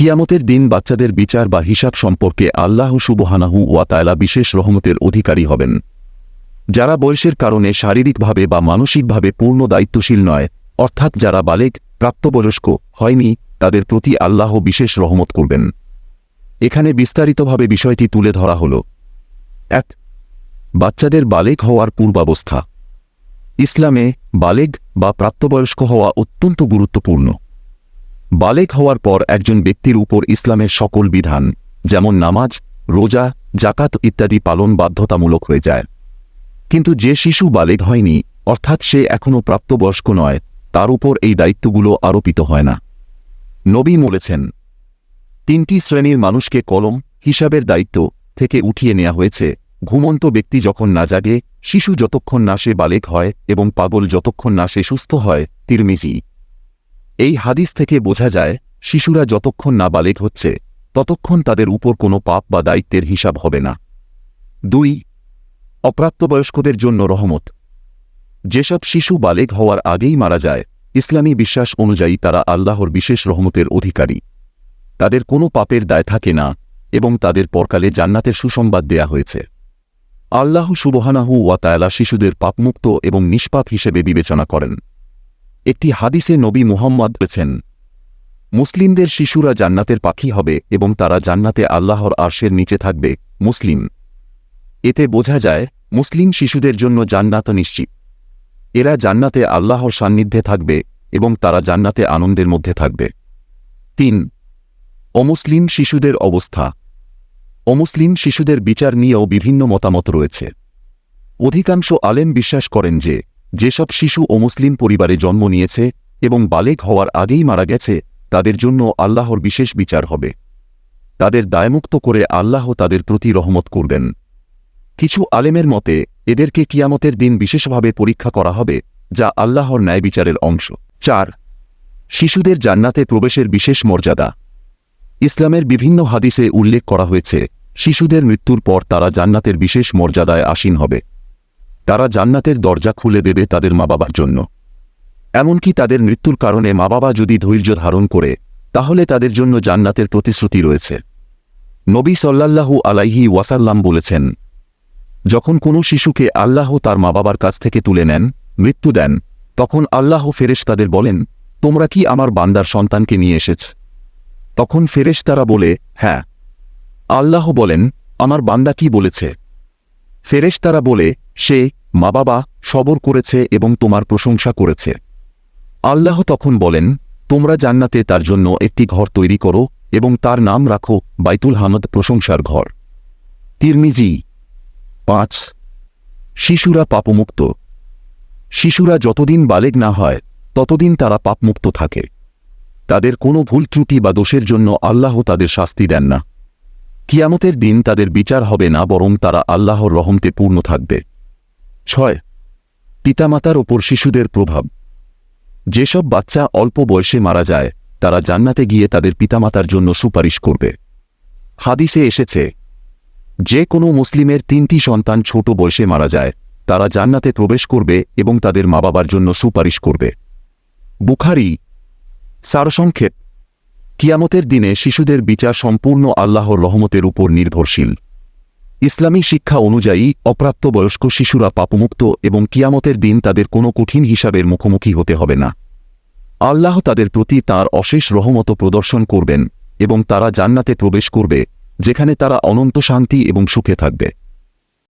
কিয়ামতের দিন বাচ্চাদের বিচার বা হিসাব সম্পর্কে আল্লাহ সুবহানাহু ওয়া তাআলা বিশেষ রহমতের অধিকারী হবেন। যারা বয়সের কারণে শারীরিকভাবে বা মানসিকভাবে পূর্ণ দায়িত্বশীল নয়, অর্থাৎ যারা বালেক, প্রাপ্তবয়স্ক, হয়নি, তাদের প্রতি আল্লাহ বিশেষ রহমত করবেন। এখানে বিস্তারিতভাবে বিষয়টি তুলে ধরা হল। এক, বাচ্চাদের বালেক হওয়ার পূর্বাবস্থা। ইসলামে বালেগ বা প্রাপ্তবয়স্ক হওয়া অত্যন্ত গুরুত্বপূর্ণ। বালেগ হওয়ার পর একজন ব্যক্তির উপর ইসলামের সকল বিধান, যেমন নামাজ, রোজা জাকাত ইত্যাদি পালন বাধ্যতামূলক হয়ে যায়। কিন্তু যে শিশু বালেক হয়নি, অর্থাৎ সে এখনও প্রাপ্তবয়স্ক নয়, তার উপর এই দায়িত্বগুলো আরোপিত হয় না। নবী বলেছেন, তিনটি শ্রেণির মানুষকে কলম, হিসাবের দায়িত্ব থেকে উঠিয়ে নেওয়া হয়েছে। ঘুমন্ত ব্যক্তি যখন না জাগে, শিশু যতক্ষণ না সে বালেক হয় এবং পাগল যতক্ষণ না সে সুস্থ হয়, তিরমিজি। এই হাদিস থেকে বোঝা যায়, শিশুরা যতক্ষণ না বালেক হচ্ছে, ততক্ষণ তাদের উপর কোনো পাপ বা দায়িত্বের হিসাব হবে না। দুই, অপ্রাপ্তবয়স্কদের জন্য রহমত। যেসব শিশু বালেক হওয়ার আগেই মারা যায়, ইসলামী বিশ্বাস অনুযায়ী তারা আল্লাহর বিশেষ রহমতের অধিকারী। তাদের কোনো পাপের দায় থাকে না এবং তাদের পরকালে জান্নাতের সুসংবাদ দেয়া হয়েছে। আল্লাহ সুবহানাহু ওয়া তায়ালা শিশুদের পাপমুক্ত এবং নিষ্পাপ হিসেবে বিবেচনা করেন। একটি হাদিসে নবী মুহাম্মদ বলেছেন, মুসলিমদের শিশুরা জান্নাতের পাখি হবে এবং তারা জান্নাতে আল্লাহর আর্শের নিচে থাকবে, মুসলিম। এতে বোঝা যায়, মুসলিম শিশুদের জন্য জান্নাত নিশ্চিত। এরা জান্নাতে আল্লাহর সান্নিধ্যে থাকবে এবং তারা জান্নাতে আনন্দের মধ্যে থাকবে। তিন, অমুসলিম শিশুদের অবস্থা। অমুসলিম শিশুদের বিচার নিয়েও বিভিন্ন মতামত রয়েছে। অধিকাংশ আলেম বিশ্বাস করেন যে যেসব শিশু অমুসলিম পরিবারে জন্ম নিয়েছে এবং বালেক হওয়ার আগেই মারা গেছে, তাদের জন্য আল্লাহর বিশেষ বিচার হবে। তাদের দায়মুক্ত করে আল্লাহ তাদের প্রতি রহমত করবেন। কিছু আলেমের মতে, এদেরকে কিয়ামতের দিন বিশেষভাবে পরীক্ষা করা হবে, যা আল্লাহর ন্যায় বিচারের অংশ। চার, শিশুদের জান্নাতে প্রবেশের বিশেষ মর্যাদা। ইসলামের বিভিন্ন হাদিসে উল্লেখ করা হয়েছে, শিশুদের মৃত্যুর পর তারা জান্নাতের বিশেষ মর্যাদায় আসীন হবে। তারা জান্নাতের দরজা খুলে দেবে তাদের মা বাবার জন্য। এমনকি তাদের মৃত্যুর কারণে মা বাবা যদি ধৈর্য ধারণ করে, তাহলে তাদের জন্য জান্নাতের প্রতিশ্রুতি রয়েছে। নবী সল্লাল্লাহু আলাইহি ওয়াসাল্লাম বলেছেন, যখন কোনো শিশুকে আল্লাহ তার মা বাবার কাছ থেকে তুলে নেন, মৃত্যু দেন, তখন আল্লাহ ফেরেশ তাদের বলেন, তোমরা কি আমার বান্দার সন্তানকে নিয়ে এসেছ তখন ফেরেশ তারা বলে হ্যাঁ আল্লাহ বলেন, আমার বান্দা কি বলেছে ফেরেশ তারা বলে, সে মা বাবা সবর করেছে এবং তোমার প্রশংসা করেছে। আল্লাহ তখন বলেন, তোমরা জান্নাতে তার জন্য একটি ঘর তৈরি করো এবং তার নাম রাখো বাইতুল হামদ প্রশংসার ঘর। তিরমিজি পাঁচ, শিশুরা পাপমুক্ত। শিশুরা যতদিন বালেগ না হয়, ততদিন তারা পাপমুক্ত থাকে। তাদের কোনো ভুল ত্রুটি বা দোষের জন্য আল্লাহ তাদের শাস্তি দেন না। কিয়ামতের দিন তাদের বিচার হবে না, বরং তারা আল্লাহর রহমতে পূর্ণ থাকবে। ছয়, পিতামাতার ওপর শিশুদের প্রভাব। যেসব বাচ্চা অল্প বয়সে মারা যায়, তারা জান্নাতে গিয়ে তাদের পিতামাতার জন্য সুপারিশ করবে। হাদিসে এসেছে, যে কোনো মুসলিমের তিনটি সন্তান ছোট বয়সে মারা যায়, তারা জান্নাতে প্রবেশ করবে এবং তাদের মা বাবার জন্য সুপারিশ করবে। বুখারি, সারসংক্ষেপ। কিয়ামতের দিনে শিশুদের বিচার সম্পূর্ণ আল্লাহর রহমতের উপর নির্ভরশীল। ইসলামী শিক্ষা অনুযায়ী, অপ্রাপ্তবয়স্ক শিশুরা পাপমুক্ত এবং কিয়ামতের দিন তাদের কোনো কঠিন হিসাবের মুখোমুখি হতে হবে না। আল্লাহ তাদের প্রতি তার অশেষ রহমত প্রদর্শন করবেন এবং তারা জান্নাতে প্রবেশ করবে, যেখানে তারা অনন্ত শান্তি এবং সুখে থাকবে।